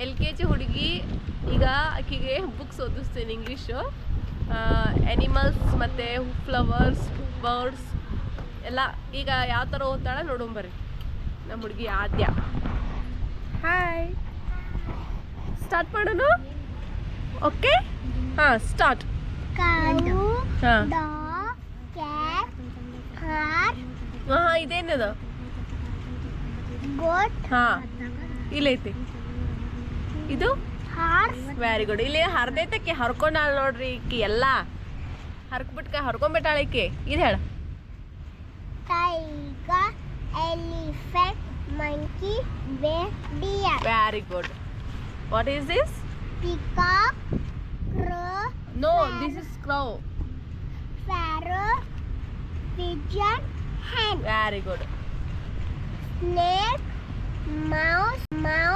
L K G ಹುಡುಗಿ ಈಗ ಆಕೆಗೆ ಬುಕ್ಸ್ ಓದಿಸ್ತೀನಿ ಇಂಗ್ಲೀಷು ಎನಿಮಲ್ಸ್ ಮತ್ತು ಫ್ಲವರ್ಸ್ ಬರ್ಡ್ಸ್ ಎಲ್ಲ ಈಗ ಯಾವ ಥರ ಓದ್ತಾಳೆ ನೋಡೋಂಬರ್ರಿ ನಮ್ಮ ಹುಡುಗಿ ಆದ್ಯ. ಹಾಯ್ ಸ್ಟಾರ್ಟ್ ಮಾಡೋಣ? ಓಕೆ ಹಾಂ ಸ್ಟಾರ್ಟ್ ಹಾಂ. ಇದೇನದು? ಹಾಂ ಇಲ್ಲೈತಿ. ಇದು ಹಾರ್ಸ್. ವೆರಿ ಗುಡ್ ಇಲ್ಲಿ ಹರಿದೈತೆ ಕಿ ಹರ್ಕೊಂಡಾಳ ನೋಡ್ರಿ ಕಿ ಎಲ್ಲ. ಹರ್ಕೊಂಡ್ಬಿಟ್ಕ ಹರ್ಕೊಂಡ್ಬಿಟ್ಟಾಳ ಕಿ ಇದು ಹೇಳ. ಟೈಗಾ elephant monkey way deer very good what is this pika crow no this is crow sparrow pigeon hen very good snake mouse mouse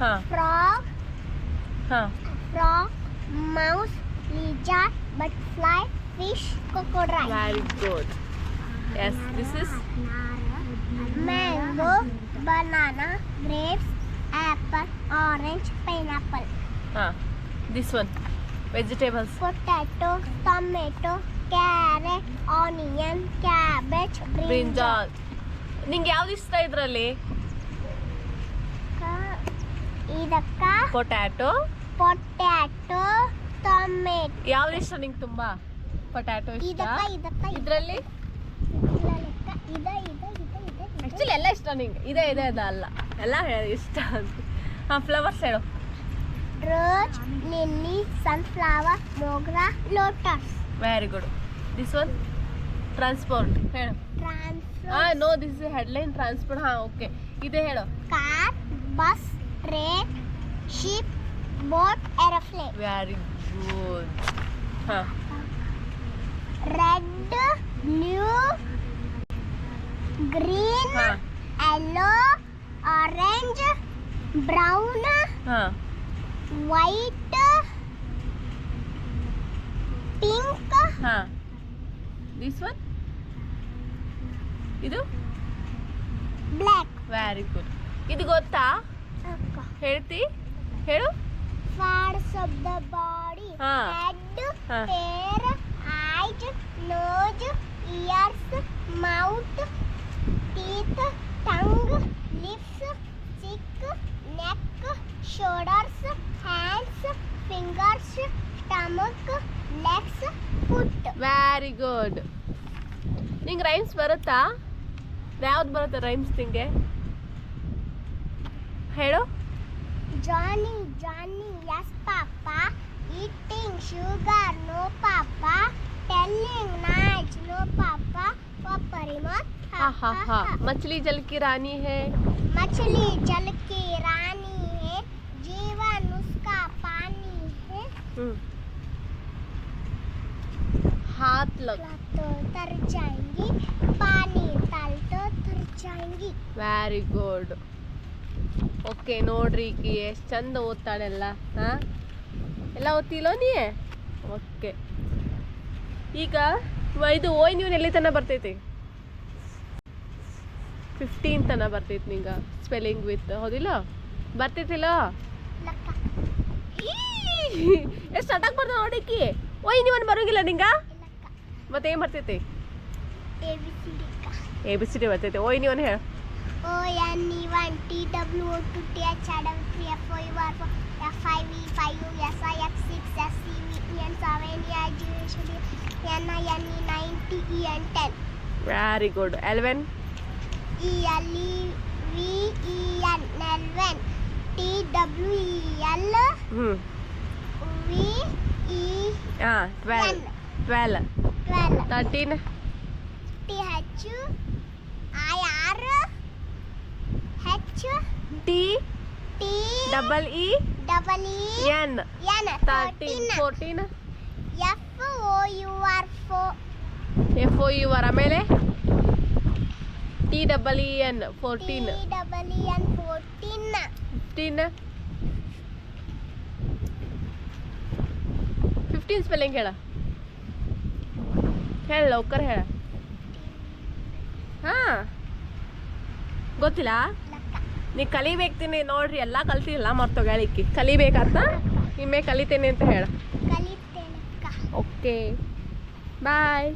ಹಾಂ frog, ಹಾಂ frog, mouse, lizard, butterfly, fish, crocodile. Very good yes this is mango, banana, grapes, apple, orange, pineapple, ಹಾಂ this one vegetables potato, tomato, carrot, onion, cabbage, brinjal. Brinjal ನಿಂಗೆ ಯಾವ್ದು ಇಷ್ಟ ಇದ್ರಲ್ಲಿ ಇದಕ್ಕ potato potato tomato ಯಾವ್ದು ಇಷ್ಟ ನಿಂಗೆ ತುಂಬಾ? ಪೊಟ್ಯಾಟೊ ಇಷ್ಟ? ಆ್ಯಕ್ಚುಲಿ ಇದ್ರಲ್ಲಿ? ಆಕ್ಚುಲಿ ಎಲ್ಲ ಇಷ್ಟ ನಿಂಗೆ. ಇದೆ ಇದೆ ಇದೆ ಅಲ್ಲ. ಎಲ್ಲ ಹೇಳಿ ಇಷ್ಟ ಅಂತ. ಹಾಂ ಫ್ಲವರ್ಸ್ ಹೇಳು. Rose lily sunflower mogra lotus very good this one transport ಹೇಳು. ಟ್ರಾನ್ಸ್ಪೋರ್ಟ್ ಹಾಂ ನೋ ದಿಸ್ ಹೆಡ್ಲೈನ್ ಟ್ರಾನ್ಸ್ಪೋರ್ಟ್ ಹಾಂ ಓಕೆ ಇದೆ ಹೇಳು. Car bus, train, ship, boat, aeroplane. Very good ಹಾಂ Red, blue, green, ಹಾಂ yellow, orange, brown, ಹಾಂ white, pink, ಹಾಂ this one ಇದು black. ವೆರಿ ಗುಡ್ ಇದು ಗೊತ್ತಾ ಹೇಳ್ತಿ? ಹೇಳು. Parts of body head hair eyes nose ears mouth teeth tongue lips cheek neck shoulders hands fingers stomach legs foot very good ನಿಂಗೆ rhymes ಬರುತ್ತಾ? ಯಾವ್ದು ಬರುತ್ತೆ ರೈಮ್ಸ್ ತಿಂಗೆ ಹೇಳು. Johnny, Johnny, yes, Papa. Eating sugar, no, Papa. Telling lies, no, Papa. Papa remote, ha ha ha. मछली जल की रानी है मछली जल की रानी है जीवन उसका पानी है हाथ लग तो तर जाएँगी पानी तल तो तर जाएँगी वेरी गुड ಓಕೆ ನೋಡ್ರಿ ಈಕಿ ಎಷ್ಟು ಚಂದ ಓದ್ತಾಳೆಲ್ಲ ಹಾ? ಎಲ್ಲ ಓದ್ತಿಲ್ಲೋ ನೀ ಓಕೆ. ಈಗ ಇದು ಓಯ್ ನೀವು ಎಲ್ಲಿ ತನಕ ಬರ್ತೈತಿ? ಫಿಫ್ಟೀನ್ ತನಕ ಬರ್ತೈತಿ ನಿಂಗ ಸ್ಪೆಲ್ಲಿಂಗ್ ವಿತ್ ಹೌದಿಲ್ಲ? ಬರ್ತೈತಿಲ್ಲ? ಎಷ್ಟು ಅಟಾಕ್ ಬರ್ತಾವ ನೋಡಿಕಿ ಓಯ್ ನೀವನ್ ಬರೋಗಿಲ್ಲ ನಿಂಗ? ಮತ್ತೆ ಏನ್ ಬರ್ತೈತಿ? ಎ ಬಿ ಸಿ ಡಿ ಬರ್ತೈತಿ. ಓಯ್ ನೀವನ್ ಹೇಳ. O N E 1 T W O 2 T H R W 3 F O U R 4 F I V 5 U S I F 6 S C V E N 7 E I G H D N I N E 9 T E N 10 Very good. Elven? E L E V E N Elven T W E L hmm. V E ah, 12 N. 12 12 13 T H U I H T T double E double E N N thirteen fourteen F O U R four F O U R ಆಮೇಲೆ? T double E N fourteen T E N fourteen fifteen fifteen spelling ಹೇಳ. ಹೇಳ ಲೌಕರ್ ಹೇಳ. ಹಾಂ. ಗೊತ್ತಿಲ್ಲ? ನೀ ಕಲಿಬೇಕ್ತೀನಿ ನೋಡ್ರಿ ಎಲ್ಲ ಕಲ್ತಿಲ್ಲ ಮರ್ತೋಗ್ಯಾಳಿಕ್ಕಿ ಕಲಿಬೇಕಾತ? ನಿಮ್ಮೆ ಕಲಿತೇನೆ ಅಂತ ಹೇಳ. Okay bye